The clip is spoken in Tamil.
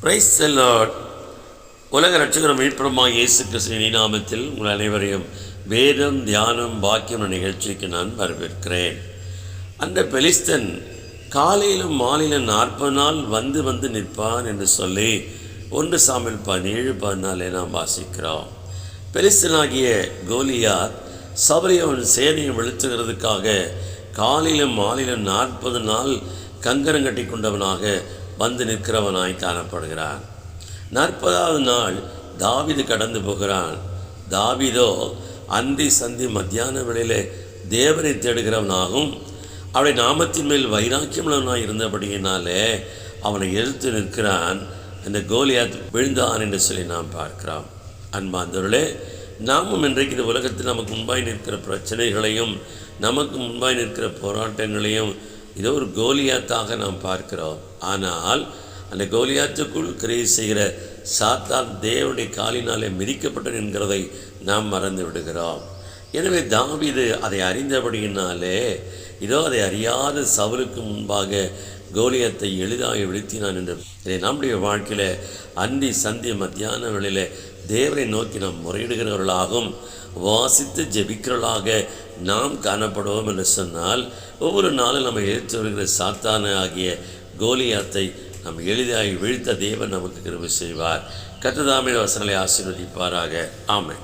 பிரைஸ் செல்லாட் உலக ரட்சகரும் மீட்புறமாக இயேசு கிறிஸ்துவின் நாமத்தில் உங்கள் அனைவரையும் வேதம் தியானம் பாக்கியம் நிகழ்ச்சிக்கு நான் வரவேற்கிறேன். அந்த பெலிஸ்தன் காலையிலும் மாலையிலும் நாற்பது நாள் வந்து வந்து நிற்பான் என்று சொல்லி ஒன்று சாமில் பதினேழு பதினாலே நாம் வாசிக்கிறோம். பெலிஸ்தனாகிய கோலியாத் சபரியவன் சேனையை வெளுத்துகிறதுக்காக காலையிலும் மாலையிலும் நாற்பது நாள் கங்கரம் கட்டி கொண்டவனாக வந்து நிற்கிறவனாய் காணப்படுகிறான். நாற்பதாவது நாள் தாவிது கடந்து போகிறான். தாவிதோ அந்தி சந்தி மத்தியான வேளையிலே தேவனை தேடுகிறவனாகவும் அவருடைய நாமத்தின் மேல் வைராக்கியமுள்ளவனாக இருந்தபடியினாலே அவனை எதிர்த்து நிற்கிறான் அந்த கோலியாத் விழுந்தான் என்று சொல்லி நாம் பார்க்கிறோம். அன்பாந்தவர்களே நாமும் இன்றைக்கு இந்த உலகத்தில் நமக்கு முன்பாய் நிற்கிற பிரச்சனைகளையும் நமக்கு முன்பாய் நிற்கிற போராட்டங்களையும் இதோ ஒரு கோலியாத்தாக நாம் பார்க்கிறோம். ஆனால் அந்த கோலியாத்துக்குள் கிரியை செய்கிற சாத்தான் தேவனுடைய காலினாலே மிதிக்கப்பட்டது என்கிறதை நாம் மறந்து விடுகிறோம். எனவே தாவிது அதை அறிந்தபடியினாலே இதோ அதை அறியாத சவுலுக்கு முன்பாக கோலியத்தை எளிதாக வீழ்த்தினான் என்று. இதை நம்முடைய வாழ்க்கையில் அந்தி சந்தி மத்தியான வேளையில் தேவரை நோக்கி நாம் முறையிடுகிறவர்களாகவும் வாசித்து ஜெபிக்கிறவர்களாக நாம் காணப்படுவோம் என்று சொன்னால் ஒவ்வொரு நாளும் நம்ம எதிர்த்து வருகிற சாத்தான ஆகிய கோலியாத்தை நாம் எளிதாக வீழ்த்த தேவன் நமக்கு கிருபை செய்வார். கத்ததாமிழ வசனங்களை ஆசீர்வதிப்பாராக. ஆமை